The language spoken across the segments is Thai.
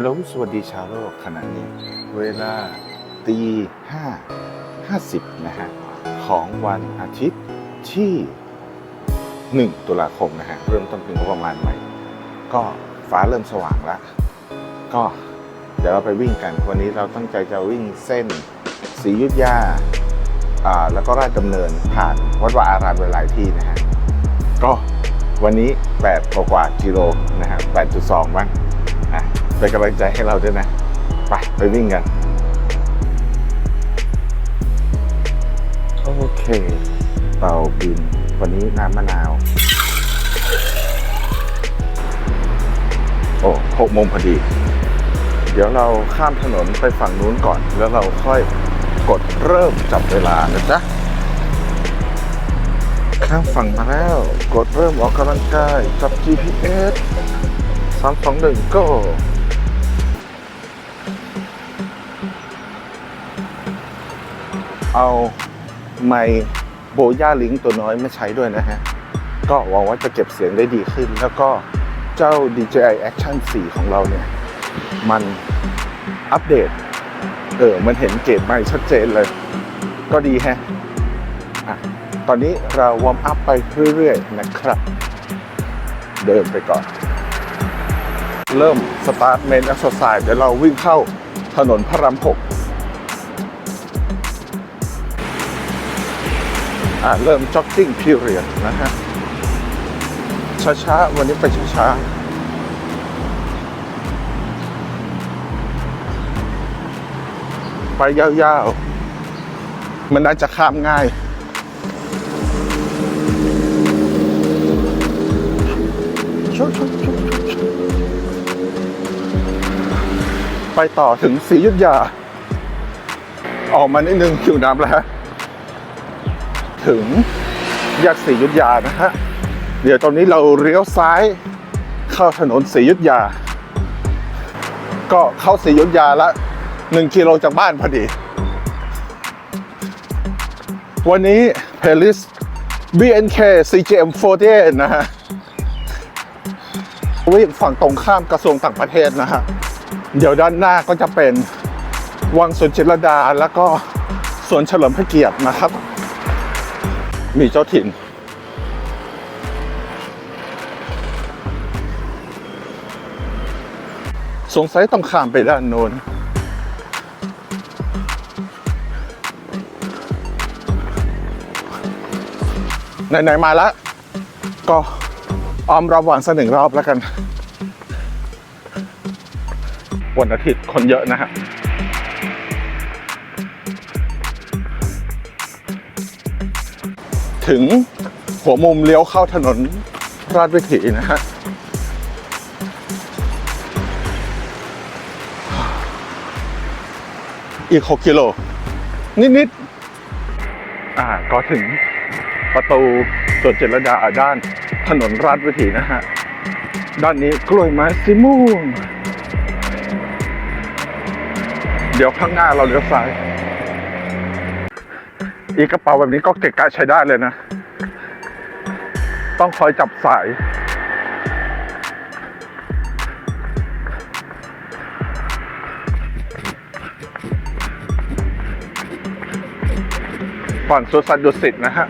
ฮัลโหลสวัสดีชาวโลกขณะนี้ เวลาตีห้าห้าสิบนะฮะ ของวันอาทิตย์ที่หนึ่งตุลาคมนะฮะ เริ่มต้นเปีงบประมาณใหม่ ก็ฟ้าเริ่มสว่างแล้ว ก็เดี๋ยวเราไปวิ่งกัน วันนี้เราตั้งใจจะวิ่งเส้นศรียุธยาอ่าแล้วก็ราชดำเนินผ่านวัดวาอารามหลายที่นะฮะ ก็วันนี้ 8 กว่ากว่ากิโลนะฮะ8.2บ้างอะ เป็นกำลังใจให้เราด้วยนะ ไปไปวิ่งกัน โอเคเต่าบิน วันนี้น้ำมะนาว โอ้หกโมงพอดี เดี๋ยวเราข้ามถนนไปฝั่งนู้นก่อน แล้วเราค่อยกดเริ่มจับเวลานะจ๊ะข้ามฝั่งมาแล้ว กดเริ่มออกกำลังกายจับ GPS 3 2 1 go เอาไมค์โบย่าลิงตัวน้อยมาใช้ด้วยนะฮะ ก็หวังว่าจะเก็บเสียงได้ดีขึ้น แล้วก็เจ้า DJI Action 4 ของเราเนี่ย มันอัปเดต เออ มันเห็นเกรดใหม่ชัดเจนเลย ก็ดีแฮะอะตอนนี้เราวอร์มอัพไปเรื่อยๆนะครับ เดินไปก่อน เริ่มสตาร์ทเมน e อ x ไซ s e เดี๋ยวเราวิ่งเข้าถนนพระรามหก อะเริ่ม jogging period นะฮะ ช้าๆ วันนี้ไปช้าๆไปยาวๆ มันน่าจะข้ามง่าย ไปต่อถึงศรีอยุทธยา ออกมานิดนึงคิวน้ำแล้วฮะ ถึงแยกศรียุทธยานะฮะ เดี๋ยวตอนนี้เราเลี้ยวซ้ายเข้าถนนศรียุทธยา ก็เข้าศรียุทธยาละหนึ่งกิโลจากบ้านพอดี วันนี้เพลิส BNK CGM 48 นะฮะวิ่งฝั่งตรงข้ามกระทรวงต่างประเทศนะฮะ เดี๋ยวด้านหน้าก็จะเป็นวังสวนจิตรดาแล้วก็สวนเฉลิมพระเกียรตินะครับ มีเจ้าถิ่น สงสัยต้องข้ามไปด้านโน้นไหนๆมาแล้วก็ออมรอบวันสักหนึ่งรอบแล้วกัน วันอาทิตย์คนเยอะนะฮะ ถึงหัวมุมเลี้ยวเข้าถนนราชวิถีนะฮะอีก 6 กิโล นิด ๆ อ่า ก็ถึงประตูสวนเจรดาด้านถนนราชวิถีนะฮะ ด้านนี้กล้วยไม้สีม่วง เดี๋ยวข้างหน้าเราเลี้ยวซ้าย อีกกระเป๋าแบบนี้ก็เกะกะใช้ได้เลยนะ ต้องคอยจับสาย ฝั่งสวนสัตว์ดุสิตนะฮะ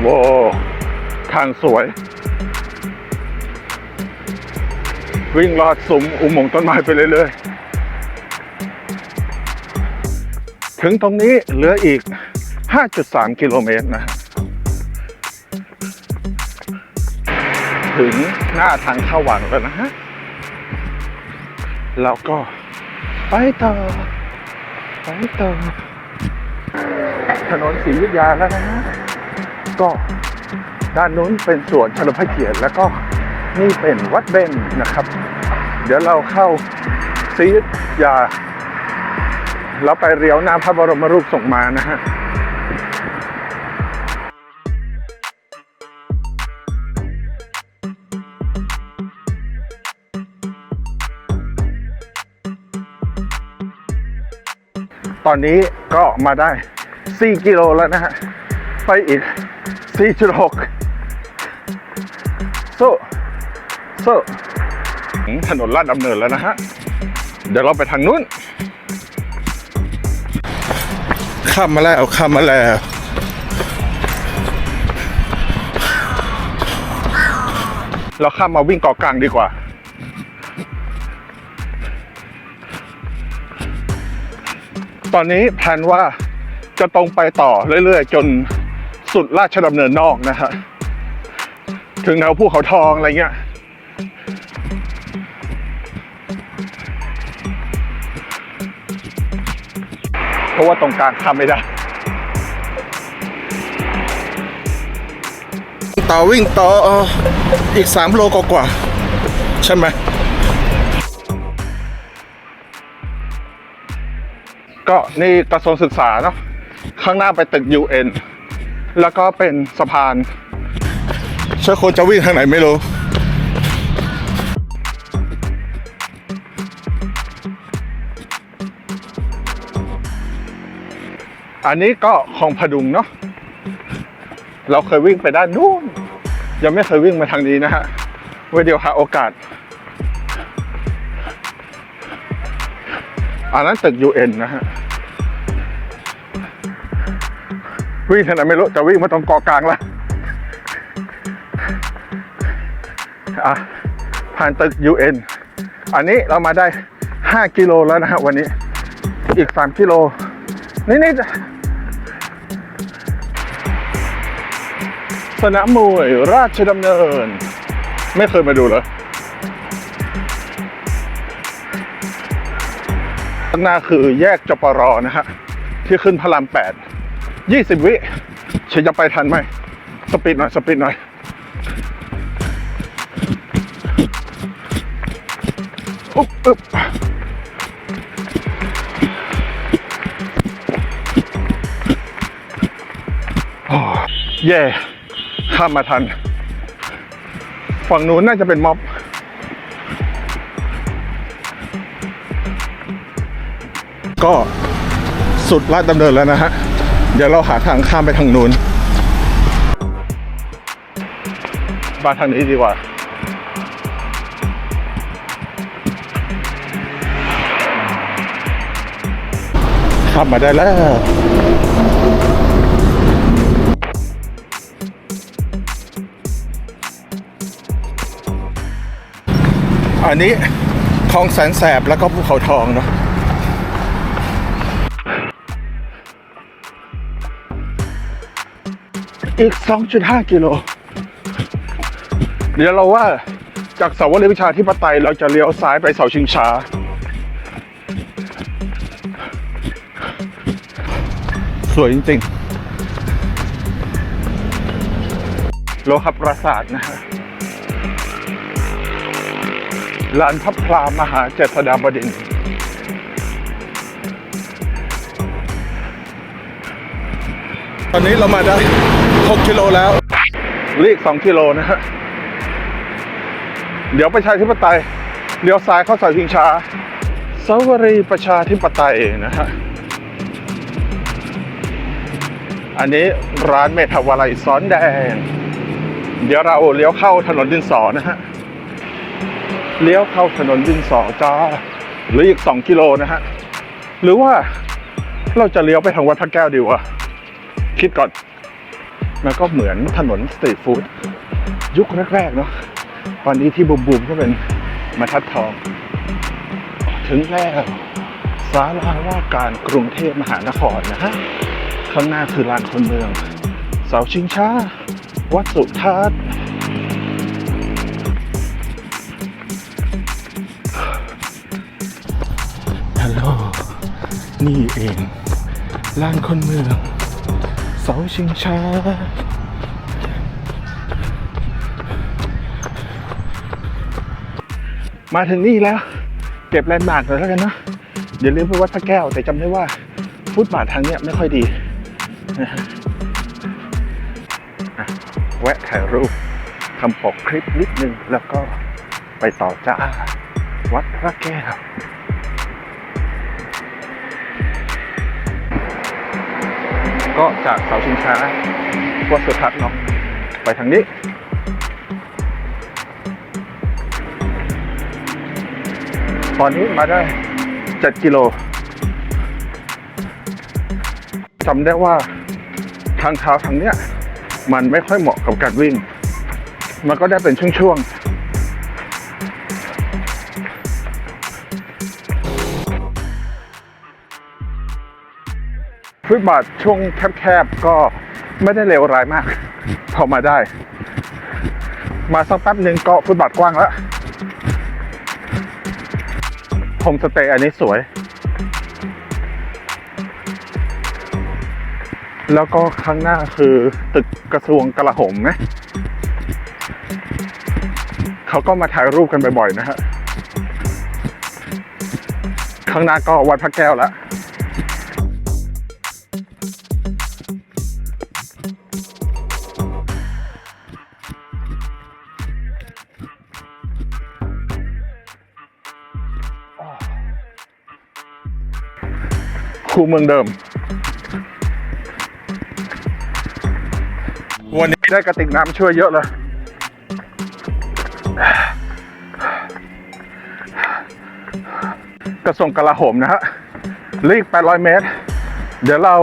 โว้ทางสวย วิ่งลอดซุ้มอุโมงค์ต้นไม้ไปเรื่อยๆ ถึงตรงนี้เหลืออีก 5.3 กิโลเมตรนะ ถึงหน้าทางเข้าวังแล้วนะฮะ แล้วก็ไปต่อ ไปต่อ ถนนศรีอยุธยาแล้วนะฮะ ก็ด้านนู้นเป็นสวนเฉลิมพระเกียรติแล้วก็นี่เป็นวัดเบนนะครับ เดี๋ยวเราเข้าศรีอยุธยา แล้วไปเรียวหน้าพระบรมรูปส่งมานะฮะตอนนี้ก็มาได้ 4 กิโลแล้วนะฮะ ไปอีก 4.6สู้โซถึงถนนลาดดำเนินแล้วนะฮะ เดี๋ยวเราไปทางนู้น ข้ามมาแล้วข้ามมาแล้วเราข้ามมาวิ่งเกาะกลางดีกว่า ตอนนี้แพลนว่าจะตรงไปต่อเรื่อยๆ จนสุดราชดำเนินนอกนะฮะ ถึงแนวภูเขาทองอะไรเงี้ย ราะว่าตรงกลางข้ามไม่ได้ ต่อวิ่งต่ออีก 3 โลกว่าๆใช่ไหมก็นี่กระทรวงศึกษาเนาะข้างหน้าไปตึก UN แล้วก็เป็นสะพานเชื่อคนจะวิ่งทางไหนไม่รู้ อันนี้ก็คลองพดุงเนาะเราเคยวิ่งไปด้านนู้นยังไม่เคยวิ่งมาทางนี้นะฮะไว้เดี๋ยวหาโอกาส อันนั้นตึก UN นะฮะวิ่งทางไหนไม่รู้แต่วิ่งมาตรงเกาะกลางละอะผ่านตึก UN อันนี้เรามาได้ 5 กิโลแล้วนะฮะวันนี้อีก 3 กิโล นี่นี่สนามมวยราชดำเนิน ไม่เคยมาดูเลยข้างหน้าคือแยกจปรนะฮะ ที่ขึ้นพระรามแปดยี่สิบวิฉันจะไปทันไหม สปีดหน่อย สปีดหน่อย อุ๊บอุ๊บ เย่ข้ามมาทัน ฝั่งนู้นน่าจะเป็นม็อบ ก็สุดลาดดำเนินแล้วนะฮะ เดี๋ยวเราหาทางข้ามไปทางนู้นมาทางนี้ดีกว่าข้ามมาได้แล้ว อันนี้คลองแสนแสบแล้วก็ภูเขาทองเนาะอีก 2.5 กิโล เดี๋ยวเราว่าจากเสาวรีย์วิชาธิปไตยเราจะเลี้ยวซ้ายไปเสาชิงช้า สวยจริงๆ โลหะปราสาทนะฮะ ลานพับพลามหาเจษฎาบดิน ตอนนี้เรามาได้ 6 กิโลแล้วเหลีก 2 กิโลนะฮะ เดี๋ยวประชาธิปไตยเลี้ยวซ้ายเข้าสาชิงช้าสวรีประชาธิปไตยนะฮะ อันนี้ร้านเมทาวาลัยซ้อนแดง เดี๋ยวเราเลี้ยวเข้าถนนดินสอนะฮะ เลี้ยวเข้าถนนดินสอจ้าหรืออีก 2 กิโลนะฮะ หรือว่าเราจะเลี้ยวไปทางวัดพระแก้วดีวะคิดก่อนมันก็เหมือนถนนสตรีทฟู้ดยุคแรกๆเนาะตอนนี้ที่บูมๆก็เป็นมาทัดทอง ถึงแล้วศาลาว่าการกรุงเทพมหานครนะฮะ ข้างหน้าคือลานคนเมือง เสาชิงช้า วัดสุทัศน์ นี่เองลานคนเมืองเสาชิงช้ามาถึงนี่แล้ว เก็บแลนด์มาร์กหน่อยแล้วกันเนะอย่าลืมไปวัดพระแก้ว แต่จำได้ว่าฟุตบาททางเนี้ยไม่ค่อยดีนะฮะแวะถ่ายรูปทำปกคลิปนิดนึง แล้วก็ไปต่อจ้าวัดพระแก้ว ก็จากเสาชิงช้าก็ดสุทัศน์เนาะไปทางนี้ ตอนนี้มาได้ 7 กิโลจำได้ว่าทางเท้าทางเนี้ย มันไม่ค่อยเหมาะกับการวิ่ง มันก็ได้เป็นช่วงๆ ฟุตบาทช่วงแคบๆก็ไม่ได้เลวร้ายมาก พอมาได้ มาสักแป๊บหนึ่งก็ฟุตบาทกว้างแล้วโฮมสเตย์อันนี้สวย แล้วก็ข้างหน้าคือตึกกระทรวงกลาโหมนะเขาก็มาถ่ายรูปกันบ่อยๆนะฮะ ข้างหน้าก็วัดพระแก้วแล้ว คูเมืองเดิม วันนี้ได้กระติกน้ำช่วยเยอะเลย กระทรวงกลาโหมนะฮะลีก 800 เมตร เดี๋ยวเรา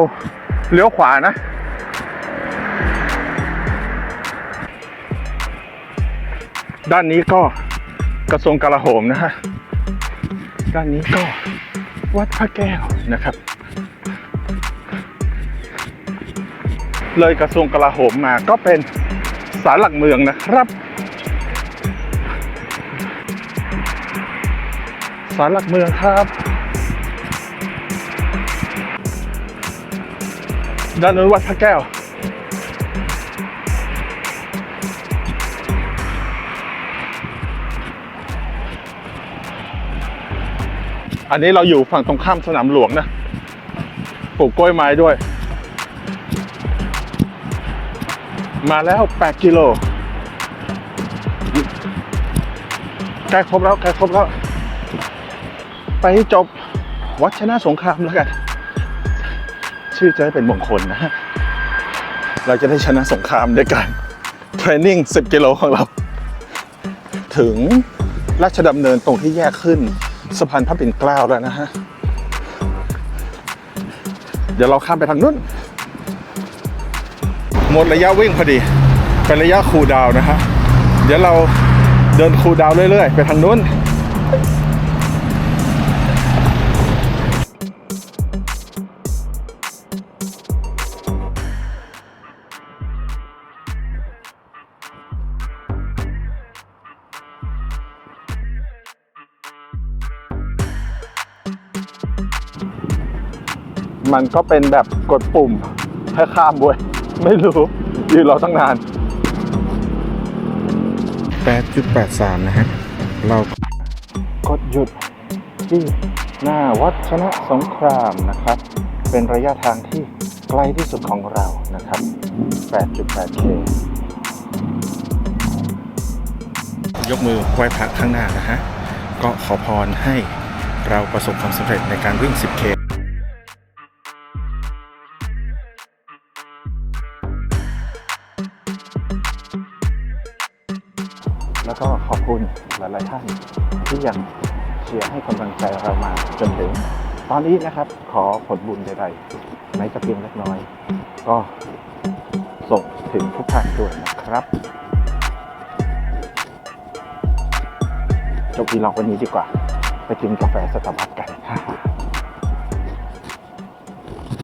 เลี้ยวขวานะด้านนี้ก็กระทรวงกลาโหมนะฮะ ด้านนี้ก็วัดพระแก้วนะครับ เลยกระทรวงกลาโหมมาก็เป็นศาลหลักเมืองนะครับศาลหลักเมืองครับ ด้านนู้นวัดพระแก้ว อันนี้เราอยู่ฝั่งตรงข้ามสนามหลวงนะ ปลูกกล้วยไม้ด้วย มาแล้ว 8 กิโลใกล้ครบแล้วใกล้ครบแล้ว ไปให้จบวัชนะสงครามแล้วกัน ชื่อจะได้เป็นมงคลนะฮะ เราจะได้ชนะสงครามด้วยกันเทรนนิ่ง 10 กิโลของเรา ถึงราชดำเนินตรงที่แยกขึ้นสะพานพระปิ่นเกล้าแล้วนะฮะ เดี๋ยวเราข้ามไปทางนู้น หมดระยะวิ่งพอดี เป็นระยะคูดาวนะฮะเดี๋ยวเราเดินคูดาวเรื่อยๆ ไปทางนู้นมันก็เป็นแบบกดปุ่มให้ข้ามเว้ย ไม่รู้ยืนรอตั้งนาน 8.83 นะฮะ เรากดหยุดที่หน้าวัดชนะสงครามนะครับ เป็นระยะทางที่ไกลที่สุดของเรานะครับ 8.8K ยกมือไหว้พระข้างหน้านะฮะ ก็ขอพรให้เราประสบความสำเร็จในการวิ่ง 10K แล้วก็ขอบคุณหลายๆท่านที่ยังเชียร์ให้กำลังใจเรามาจนถึง ตอนนี้นะครับขอผลบุญใดๆแม้จะเพียงเล็กน้อย ก็ส่งถึงทุกท่านด้วยนะครับจบวีล็อกวันนี้ดีกว่า ไปกินกาแฟสตาร์บัคกัน